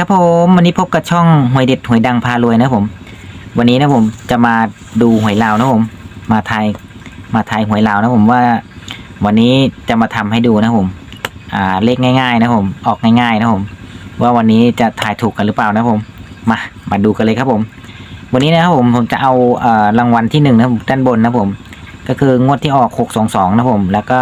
ครับผมวันนี้พบกับช่องหวยเด็ดหวยดังพารวยนะผม วันนี้นะผมจะมาดูหวยลาวนะผม มาไทยมาไทยหวยลาวนะผมว่า วันนี้จะมาทำให้ดูนะผม อ่าเลขง่าย ๆ นะผม ออกง่ายๆ นะผม ว่าวันนี้จะถ่ายถูกกันหรือเปล่านะผม มามาดูกันเลยครับผม วันนี้นะครับผมผมจะเอาเอ่อรางวัลที่หนึ่งนะผมด้านบนนะผม ก็คืองวดที่ออกหกสองสองนะผม แล้วก็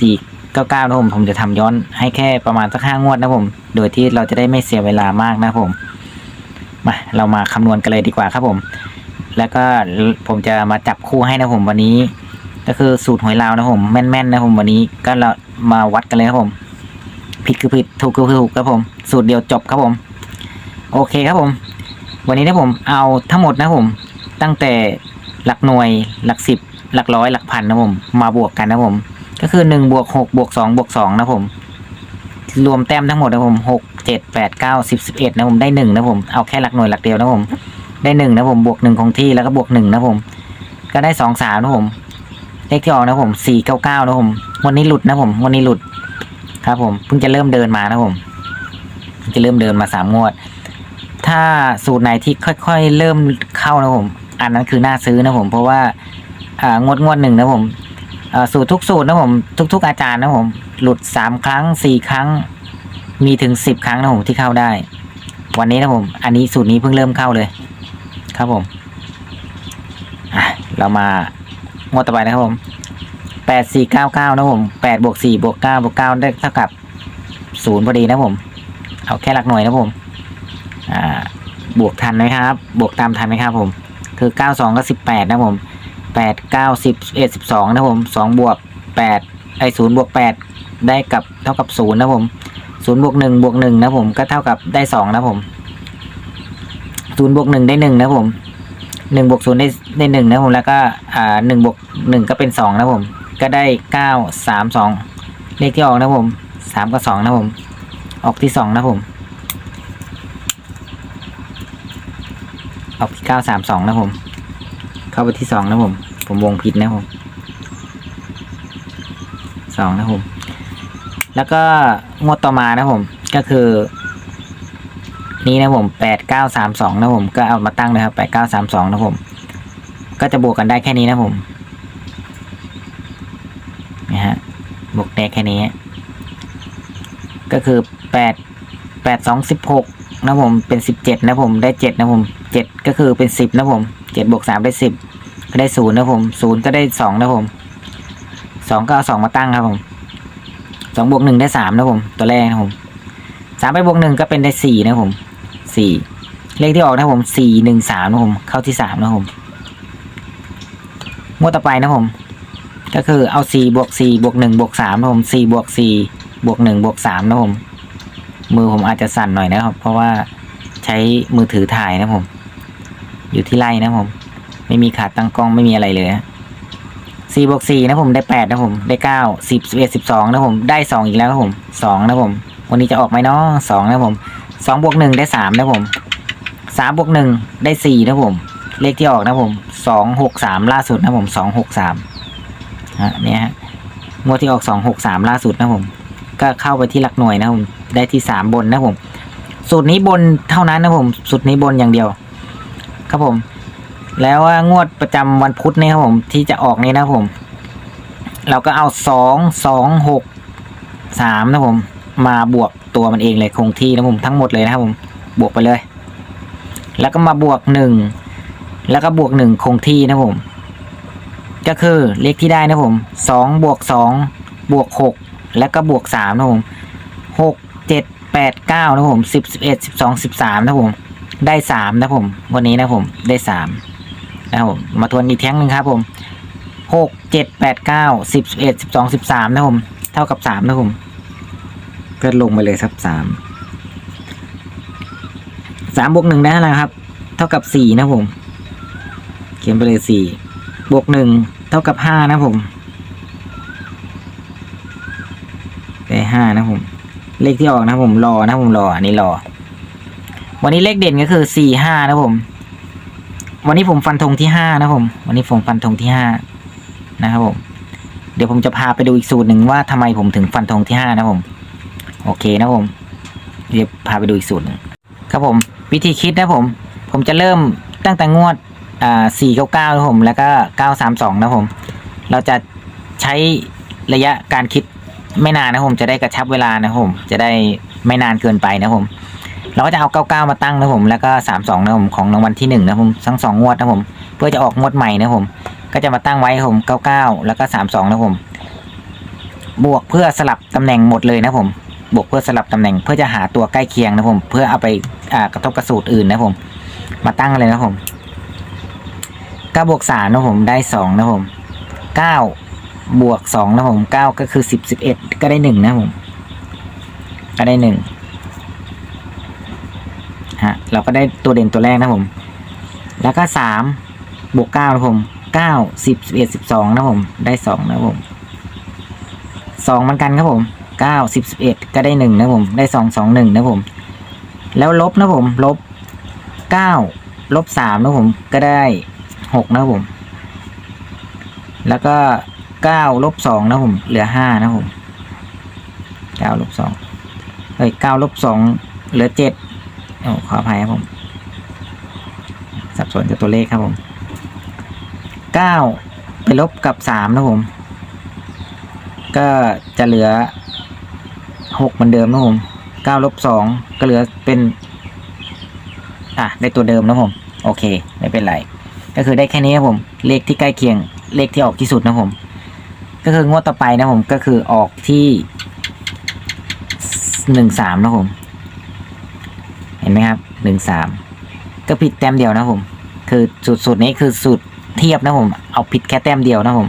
สี่เก้าเก้านะผมผมจะทำย้อนให้แค่ประมาณสักห้างวดนะผม โดยที่เราจะได้ไม่เสียเวลามากนะผมมาเรามาคำนวณกันเลยดีกว่าครับผม แล้วก็ผมจะมาจับคู่ให้นะผมวันนี้ ก็คือสูตรหวยลาวนะผมแม่นๆนะผมวันนี้ก็เรามาวัดกันเลยครับผม ผิดคือผิดถูกคือถูกครับผม สูตรเดียวจบครับผม โอเคครับผม วันนี้นะผมเอาทั้งหมดนะผม ตั้งแต่หลักหน่วยหลักสิบหลักร้อยหลักพันนะผม มาบวกกันนะผม ก็คือหนึ่งบวกหกบวกสองบวกสองนะผม รวมแต้มทั้งหมดนะผมหกเจ็ดแปดเก้าสิบสิบเอ็ดนะผมได้หนึ่งนะผมเอาแค่หลักหน่วยหลักเดียวนะผม ได้หนึ่งนะผมบวกหนึ่งคงที่แล้วก็บวกหนึ่งนะผม ก็ได้สองสามนะผมเลขที่ออกนะผมสี่เก้าเก้านะผมวันนี้หลุดนะผมวันนี้หลุด ครับ ผมเพิ่งจะเริ่มเดินมานะผมจะเริ่มเดินมาสามงวด ถ้าสูตรไหนที่ค่อยๆ เริ่มเข้านะผม อันนั้นคือน่าซื้อนะผม เพราะว่าอ่างวดงวดหนึ่งนะผมสูตรทุกสูตรนะผม ทุก ๆ อาจารย์นะผม หลุดสามครั้งสี่ครั้ง มีถึงสิบครั้งนะผมที่เข้าได้ วันนี้นะผม อันนี้สูตรนี้เพิ่งเริ่มเข้าเลย ครับผมเรามางวดต่อไปนะครับผมแปดสี่เก้าเก้านะผมแปดบวกสี่บวกเก้าบวกเก้าได้เท่ากับศูนย์พอดีนะผม เอาแค่หลักหน่วยนะผม อ่า บวกทันไหมครับ บวกตามทันไหมครับผม คือเก้าสองก็สิบแปดนะผมแปดเก้าสิบเอ็ดสิบสองนะผมสองบวกแปดไอศูนย์บวกแปด ได้กับเท่ากับศูนย์นะผมศูนย์บวกหนึ่งบวกหนึ่งนะผมก็เท่ากับได้สองนะผมศูนย์บวกหนึ่งได้หนึ่งนะผมหนึ่งบวกศูนย์ได้ได้หนึ่งนะผมแล้วก็อ่าหนึ่งบวกหนึ่งก็เป็นสองนะผม ก็ได้เก้าสามสองเลขที่ออกนะผมสามกับสองนะผม ออกที่สองนะผม ออกที่เก้าสามสองนะผม เข้าไปที่สองนะผม ผมวงผิดนะผมสองนะผม แล้วก็งวดต่อมานะผมก็คือ นี่นะผมแปดเก้าสามสองนะผมก็เอามาตั้งเลยครับแปดเก้าสามสองนะผม ก็จะบวกกันได้แค่นี้นะผมนะฮะบวกได้แค่นี้ ก็คือแปดแปดสองสิบหกนะผมเป็นสิบเจ็ดนะผมได้เจ็ดนะผมเจ็ดก็คือเป็นสิบนะผมเจ็ดบวกสามได้สิบก็ได้ศูนย์นะผมศูนย์ก็ได้สองนะผมสองก็เอาสองมาตั้งครับผม สองบวกหนึ่งได้สามนะผม ตัวแรกนะผมสามไปบวกหนึ่งก็เป็นได้สี่นะผมสี่เลขที่ออกนะผมสี่หนึ่งสามนะผม เข้าที่สามนะผมงวดต่อไปนะผม ก็คือเอาสี่บวกสี่บวกหนึ่งบวกสามนะผมสี่บวกสี่บวกหนึ่งบวกสามนะผม มือผมอาจจะสั่นหน่อยนะครับ เพราะว่าใช้มือถือถ่ายนะผม อยู่ที่ไร่นะผม ไม่มีขาตั้งกล้องไม่มีอะไรเลย สี่บวกสี่นะผมได้แปดนะผมได้เก้าสิบสิบเอ็ดสิบสองนะผมได้สองอีกแล้วครับผมสองนะผม วันนี้จะออกไหมเนาะสองนะผมสองบวกหนึ่งได้สามนะผมสามบวกหนึ่งได้สี่นะผม เลขที่ออกนะผมสองหกสามล่าสุดนะผมสองหกสามฮะเนี่ยฮะงวดที่ออกสองหกสามล่าสุดนะผม ก็เข้าไปที่หลักหน่วยนะผม ได้ที่สามบนนะผม สูตรนี้บนเท่านั้นนะผม สูตรนี้บนอย่างเดียว ครับผม แล้วว่างวดประจำวันพุธนี่ครับผมที่จะออกนี่นะผม เราก็เอาสองสองหกสามนะผม มาบวกตัวมันเองเลยคงที่นะผมทั้งหมดเลยนะครับผมบวกไปเลย แล้วก็มาบวกหนึ่งแล้วก็บวกหนึ่งคงที่นะผม ก็คือเลขที่ได้นะผมสองบวกสองบวกหกแล้วก็บวกสามนะผมหกเจ็ดแปดเก้านะผมสิบสิบเอ็ดสิบสองสิบสามนะผม ได้สามนะผม วันนี้นะผมได้สาม นะครับผมมาทวนอีกแท่งหนึ่งครับผมหกเจ็ดแปดเก้าสิบสิบเอ็ดสิบสองสิบสามนะผม เท่ากับสามนะผมก็ลงไปเลยครับสามสามบวกหนึ่งได้อะไรครับ เท่ากับสี่นะผม เขียนไปเลยสี่บวกหนึ่งเท่ากับห้านะผมได้ห้านะผม เลขที่ออกนะผมรอนะผมรออันนี้รอ วันนี้เลขเด่นก็คือสี่ห้านะผม วันนี้ผมฟันธงที่ห้านะผม วันนี้ผมฟันธงที่ห้านะครับผม เดี๋ยวผมจะพาไปดูอีกสูตรหนึ่งว่าทำไมผมถึงฟันธงที่ห้านะผม โอเคนะผม เดี๋ยวพาไปดูอีกสูตรหนึ่งครับผม วิธีคิดนะผม ผมจะเริ่มตั้งแต่งวดอ่าสี่เก้าเก้านะผม แล้วก็เก้าสามสองนะผม เราจะใช้ระยะการคิดไม่นานนะผม จะได้กระชับเวลานะผม จะได้ไม่นานเกินไปนะผม เราก็จะเอาเก้าเก้ามาตั้งนะผมแล้วก็สามสองนะผมของรางวัลที่หนึ่งนะผมทั้งสองงวดนะผมเพื่อจะออกงวดใหม่นะผม ก็จะมาตั้งไว้ผมเก้าเก้าแล้วก็สามสองนะผม บวกเพื่อสลับตำแหน่งหมดเลยนะผม บวกเพื่อสลับตำแหน่งเพื่อจะหาตัวใกล้เคียงนะผม เพื่อเอาไปอ่ากระทบกระสูตรอื่นนะผม มาตั้งเลยนะผมเก้าบวกสามนะผมได้สองนะผมเก้าบวกสองนะผมเก้าก็คือสิบสิบเอ็ดก็ได้หนึ่งนะผม ก็ได้หนึ่ง ฮะเราก็ได้ตัวเด่นตัวแรกนะผม แล้วก็สามบวกเก้านะผมเก้าสิบสิบเอ็ดสิบสองนะผมได้สองนะผมสองเหมือนกันครับผมเก้าสิบสิบเอ็ดก็ได้หนึ่งนะผมได้สองสองหนึ่งนะผม แล้วลบนะผม ลบเก้าลบสามนะผมก็ได้หกนะผม แล้วก็เก้าลบสองนะผม เหลือห้านะผมเก้าลบสองเฮ้ยเก้าลบสองเหลือเจ็ด โอ้ขออภัยครับผม สับสนกับตัวเลขครับผมเก้าไปลบกับสามนะผม ก็จะเหลือหกเหมือนเดิมนะผมเก้าลบสองก็เหลือเป็น อะ ได้ตัวเดิมนะผม โอเค ไม่เป็นไร ก็คือได้แค่นี้ครับผม เลขที่ใกล้เคียง เลขที่ออกที่สุดนะผม ก็คืองวดต่อไปนะผม ก็คือออกที่หนึ่งสามนะผม เห็นไหมครับหนึ่งสามก็ผิดแต้มเดียวนะผม คือสูตรสูตรนี้คือสูตรเทียบนะผม เอาผิดแค่แต้มเดียวนะผม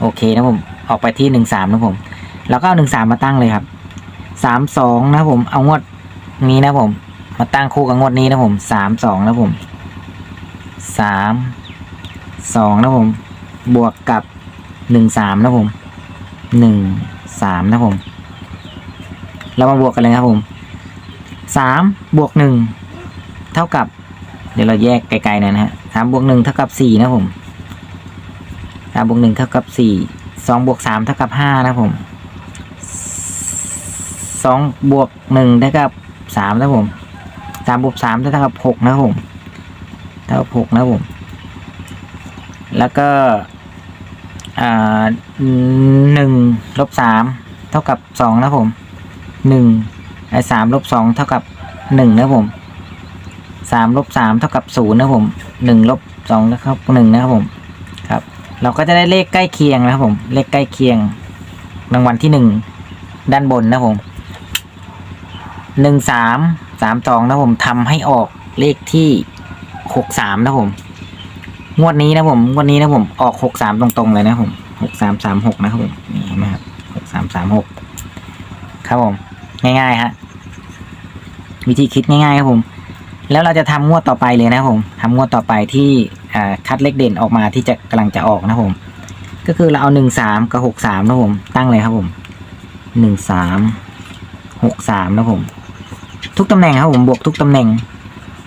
โอเคนะผม ออกไปที่หนึ่งสามนะผม แล้วก็เอาหนึ่งสามมาตั้งเลยครับสามสองนะผม เอางวดนี้นะผม มาตั้งคู่กับงวดนี้นะผมสามสองนะผมสามสองนะผม บวกกับหนึ่งสามนะผมหนึ่งสามนะผมเรามาบวกกันเลยครับผม สามบวกหนึ่งเท่ากับ เดี๋ยวเราแยกไกลๆหน่อยนะฮะสามบวกหนึ่งเท่ากับสี่นะผมสามบวกหนึ่งเท่ากับสี่สองบวกสามเท่ากับห้านะผมสองบวกหนึ่งเท่ากับสามนะผมสามบวกสามเท่ากับหกนะผมเท่าหกนะผม แล้วก็หนึ่งลบสามเท่ากับสองนะผมหนึ่ง ไอ้สามลบสองเท่ากับหนึ่งนะผมสามลบสามเท่ากับศูนย์นะผมหนึ่งลบสองนะครับหนึ่งนะครับผมครับ เราก็จะได้เลขใกล้เคียงนะครับผม เลขใกล้เคียงรางวัลที่หนึ่งด้านบนนะผมหนึ่งสามสามสองนะผมทำให้ออกเลขที่หกสามนะผม งวดนี้นะผม งวดนี้นะผม ออกหกสามตรงๆเลยนะผมหกสามสามหกนะครับผม นี่นไหมครับหกสามสามหกครับผม ง่ายๆฮะวิธีคิดง่ายๆครับผม แล้วเราจะทำงวดต่อไปเลยนะผมทำงวดต่อไปที่คัดเลขเด่นออกมาที่จะกำลังจะออกนะผม ก็คือเราเอาหนึ่งสามกับหกสามนะผม ตั้งเลยครับผมหนึ่งสามหกสามนะผม ทุกตำแหน่งครับผมบวกทุกตำแหน่ง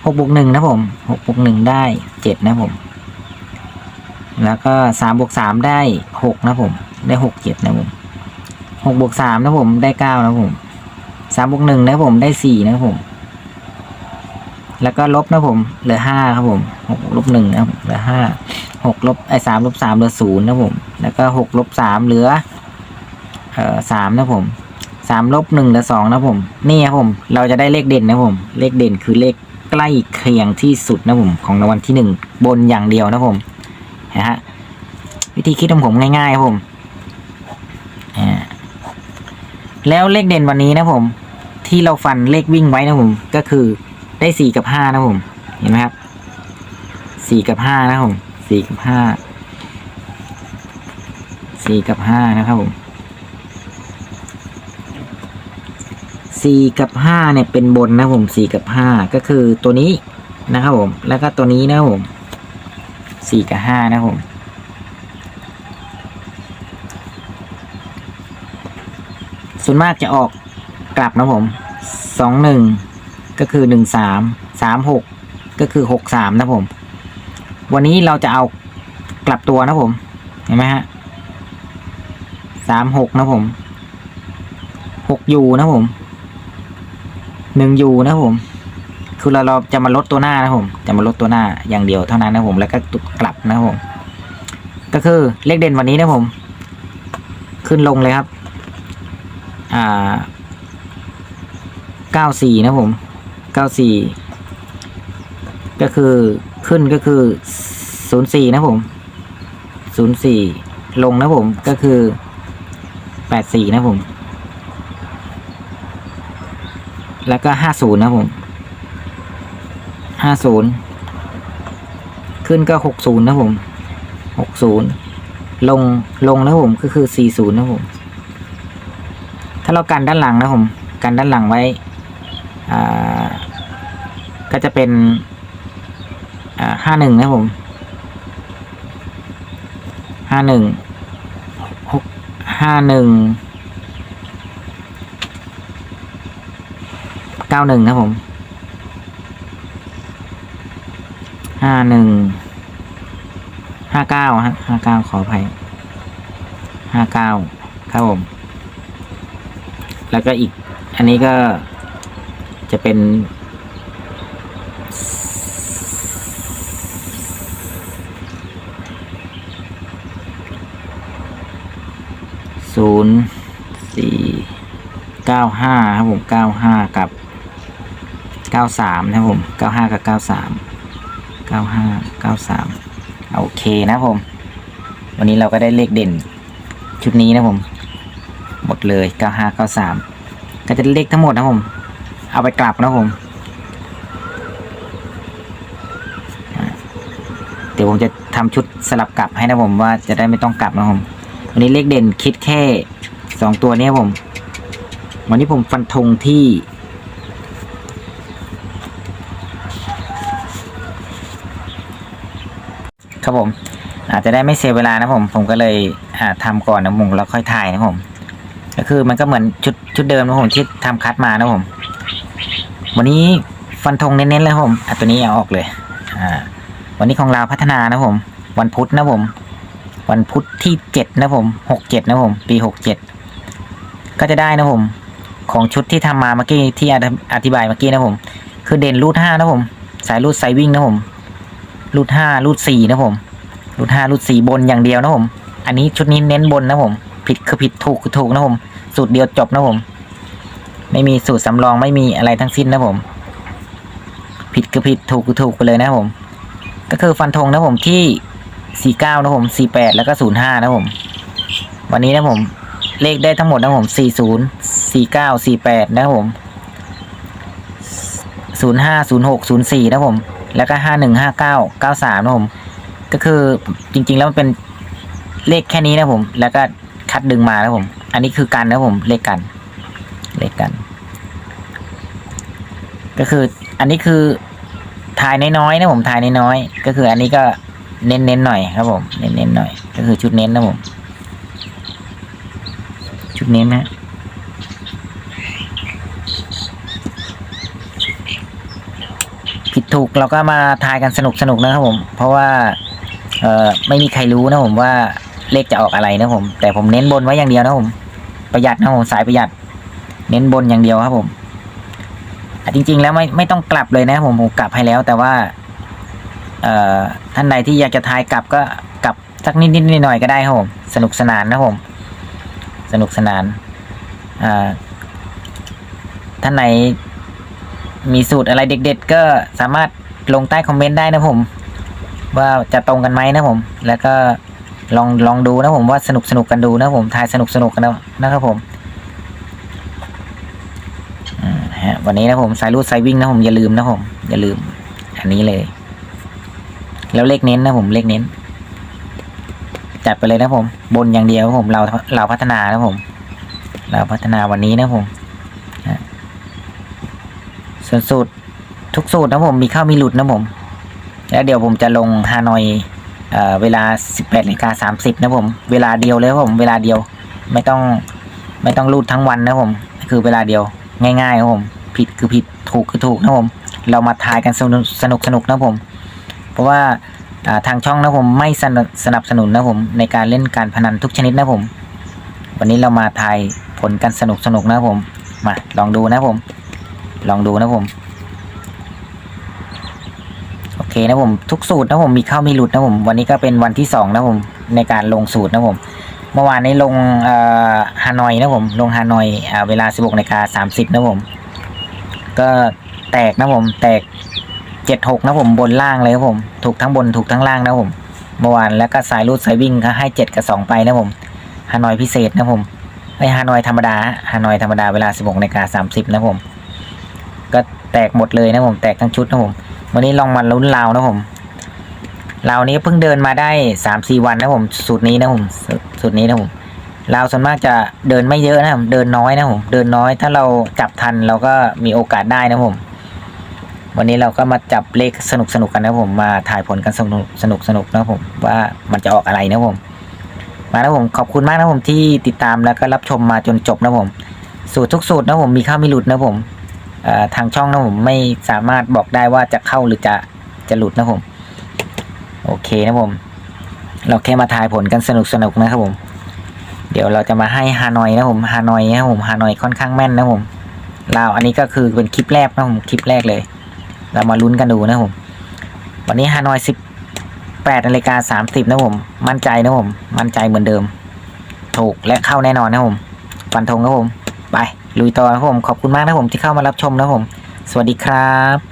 หกบวกหนึ่งนะผมหกบวกหนึ่งได้เจ็ดนะผม แล้วก็สามบวกสามได้หกนะผม ได้หกเจ็ดนะผมหกบวกสามนะผมได้เก้านะผม สามบวกหนึ่งนะผมได้สี่นะผม แล้วก็ลบนะผม เหลือห้าครับผมหกลบหนึ่งนะครับเหลือห้าหกลบไอ้สามลบสามเหลือศูนย์นะผม แล้วก็หกลบสามเหลือเอ่อสามนะผมสามลบหนึ่งเหลือสองนะผม นี่ครับผม เราจะได้เลขเด่นนะผม เลขเด่นคือเลขใกล้เคียงที่สุดนะผม ของรางวัลที่หนึ่งบนอย่างเดียวนะผมนะฮะวิธีคิดของผมง่ายๆครับผมแล้วเลขเด่นวันนี้นะผม ที่เราฟันเลขวิ่งไว้นะผม ก็คือได้สี่กับห้านะผม เห็นไหมครับสี่กับห้านะผมสี่กับห้าสี่กับห้านะครับผมสี่กับห้าเนี่ยเป็นบนนะผมสี่กับห้าก็คือตัวนี้นะครับผม แล้วก็ตัวนี้นะผมสี่กับห้านะผมส่วนมากจะออกกลับนะผม สองหนึ่งก็คือหนึ่งสามสามหกก็คือหกสามนะผม วันนี้เราจะเอากลับตัวนะผม เห็นไหมฮะสามหกนะผมหกยูนะผมหนึ่งยูนะผม คือเราเราจะมาลดตัวหน้านะผม จะมาลดตัวหน้าอย่างเดียวเท่านั้นนะผม แล้วก็กลับนะผม ก็คือเลขเด่นวันนี้นะผม ขึ้นลงเลยครับ อ่า เก้าสี่นะผมเก้าสี่ก็คือขึ้นก็คือศูนย์สี่นะผมศูนย์สี่ลงนะผมก็คือแปดสี่นะผม แล้วก็ห้าศูนย์นะผมห้าศูนย์ขึ้นก็หกศูนย์นะผมหกศูนย์ลงลงนะผมก็คือสี่ศูนย์นะผม ถ้าเรากันด้านหลังนะผม กันด้านหลังไว้ ก็จะเป็นห้าหนึ่งนะผมห้าหนึ่งหกห้าหนึ่งเก้าหนึ่งครับผมห้าหนึ่งห้าเก้าฮะห้าเก้าขออภัยห้าเก้าครับผม แล้วก็อีก อันนี้ก็ จะเป็นศูนย์สี่เก้าห้าครับผมเก้าห้ากับเก้าสามนะครับผมเก้าห้ากับเก้าสามเก้าห้าเก้าสามโอเคนะครับผม วันนี้เราก็ได้เลขเด่นชุดนี้นะครับผม หมดเลยเก้าห้าเก้าสามก็จะเลขทั้งหมดนะครับผม เอาไปกลับนะผม เดี๋ยวผมจะทำชุดสลับกลับให้นะผมว่าจะได้ไม่ต้องกลับนะครับผม วันนี้เลขเด่นคิดแค่สองตัวเนี้ผม วันนี้ผมฟันธงที่ครับผมอาจจะได้ไม่เสียเวลานะผม ผมก็เลยอาทำก่อนนะผมแล้วค่อยถ่ายนะผม ก็คือมันก็เหมือนชุดชุดเดิมนะผมที่ทำคัดมานะผม วันนี้ฟันธงเน้นๆเลยผมอะตัวนี้เอาออกเลย อ่า วันนี้ของเราพัฒนานะผม วันพุธนะผม วันพุธที่เจ็ดนะผมหกเจ็ดนะผม ปีหกเจ็ดก็จะได้นะผม ของชุดที่ทำมาเมื่อกี้ที่อธิอธิบายเมื่อกี้นะผม คือเด่นรูดห้านะผม สายรูดสายวิ่งนะผมรูดห้ารูดสี่นะผมรูดห้ารูดสี่บนอย่างเดียวนะผม อันนี้ชุดนี้เน้นบนนะผม ผิดคือผิดถูกคือถูกนะผม สูตรเดียวจบนะผม ไม่มีสูตรสำรองไม่มีอะไรทั้งสิ้นนะผม ผิดคือผิดถูกคือถูกไปเลยนะผม ก็คือฟันธงนะผมที่สี่เก้านะผมสี่แปดแล้วก็ศูนย์ห้านะผม วันนี้นะผม เลขได้ทั้งหมดนะผมสี่ศูนย์สี่เก้าสี่แปดนะผมศูนย์ห้าศูนย์หกศูนย์สี่นะผม แล้วก็ห้าหนึ่งห้าเก้าเก้าสามนะผม ก็คือจริง ๆ แล้วมันเป็นเลขแค่นี้นะผม แล้วก็คัดดึงมานะผม อันนี้คือกันนะผม เลขกัน เลขกัน ก็คืออันนี้คือทายน้อยๆนะผมทายน้อยๆก็คืออันนี้ก็เน้นๆหน่อยครับผม เน้นๆหน่อย ก็คือชุดเน้นนะผม ชุดเน้นนะผิดถูกเราก็มาทายกันสนุกสนุกๆนะครับผม เพราะว่าเอ่อไม่มีใครรู้นะผมว่าเลขจะออกอะไรนะผม แต่ผมเน้นบนไว้อย่างเดียวนะผม ประหยัดนะผมสายประหยัด เน้นบนอย่างเดียวครับผม จริง ๆ แล้วไม่ไม่ต้องกลับเลยนะผมผมกลับให้แล้ว แต่ว่า เอ่อท่านใดที่อยากจะทายกลับก็กลับสักนิดนิดหน่อยก็ได้ครับผมสนุกสนานนะผม สนุกสนานอ่าท่านไหนมีสูตรอะไรเด็ด ๆ ก็สามารถลงใต้คอมเมนต์ได้นะผม ว่าจะตรงกันไหมนะผม แล้วก็ลองลองดูนะผมว่าสนุกสนุกกันดูนะผมทายสนุกสนุกกันนะครับผมอืมฮะ วันนี้นะผมสายรูดสายวิ่งนะผมอย่าลืมนะผมอย่าลืม อันนี้เลย แล้วเลขเน้นนะผมเลขเน้น จัดไปเลยนะผม บนอย่างเดียวผมเราเราพัฒนานะผม เราพัฒนาวันนี้นะผมส่วนสูตรทุกสูตรนะผมมีเข้ามีหลุดนะผม แล้วเดี๋ยวผมจะลงฮานอยเอเวลา 18นาฬิกา30 นะผม เวลาเดียวเลยผม เวลาเดียว ไม่ต้อง ไม่ต้องรูดทั้งวันนะผม คือเวลาเดียว ง่ายๆครับผม ผิดคือผิดถูกคือถูกนะผมเรามาทายกันสนุกสนุกสนุกนะผม เพราะว่าทางช่องนะผมไม่สนับสนับสนุนนะผมในการเล่นการพนันทุกชนิดนะผม วันนี้เรามาทายผลกันสนุกสนุกนะผมมาลองดูนะผม ลองดูนะผมโอเคนะผมทุกสูตรนะผมมีเข้ามีหลุดนะผม วันนี้ก็เป็นวันที่สองนะผมในการลงสูตรนะผม เมื่อวานนี้ลงฮานอยนะผมลงฮานอยเวลา 16นาฬิกา30นะผม ก็แตกนะผม แตก76นะผมบนล่างเลยครับผม ถูกทั้งบนถูกทั้งล่างนะผมเมื่อวานแล้วก็สายรูดสายวิ่งก็ให้7กับ2ไปนะผมฮานอยพิเศษนะผมไอฮานอยธรรมดาฮานอยธรรมดาเวลา16นาฬิกา30นะผม ก็แตกหมดเลยนะผม แตกทั้งชุดนะผม วันนี้ลองมาลุ้นลาวนะผมลาวนี้เพิ่งเดินมาได้สามสี่วันนะผม สูตรนี้นะผม สูตรนี้นะผม ลาวส่วนมากจะเดินไม่เยอะนะผมเดินน้อยนะผมเดินน้อย ถ้าเราจับทันเราก็มีโอกาสได้นะผม วันนี้เราก็มาจับเลขสนุกสนุกกันนะผมมาถ่ายผลกันสนุกสนุกสนุกนะผมว่ามันจะออกอะไรนะผม มานะผมขอบคุณมากนะผมที่ติดตามแล้วก็รับชมมาจนจบนะผม สูตรทุกสูตรนะผมมีเข้ามีหลุดนะผมทางช่องนะผมไม่สามารถบอกได้ว่าจะเข้าหรือจะจะหลุดนะผม โอเคนะผม เราแค่มาทายผลกันสนุกสนุกนะครับผม เดี๋ยวเราจะมาให้ฮานอยนะผมฮานอยนะผมฮานอยค่อนข้างแม่นนะผมลาวอันนี้ก็คือเป็นคลิปแรกนะผมคลิปแรกเลย เรามาลุ้นกันดูนะผมวันนี้ฮานอยสิบแปดนาฬิกาสามสิบนะผมมั่นใจนะผมมั่นใจเหมือนเดิม ถูกและเข้าแน่นอนนะผมฟันธงครับผมไปลุยต่อนะครับผมขอบคุณมากนะผมที่เข้ามารับชมนะผม สวัสดีครับ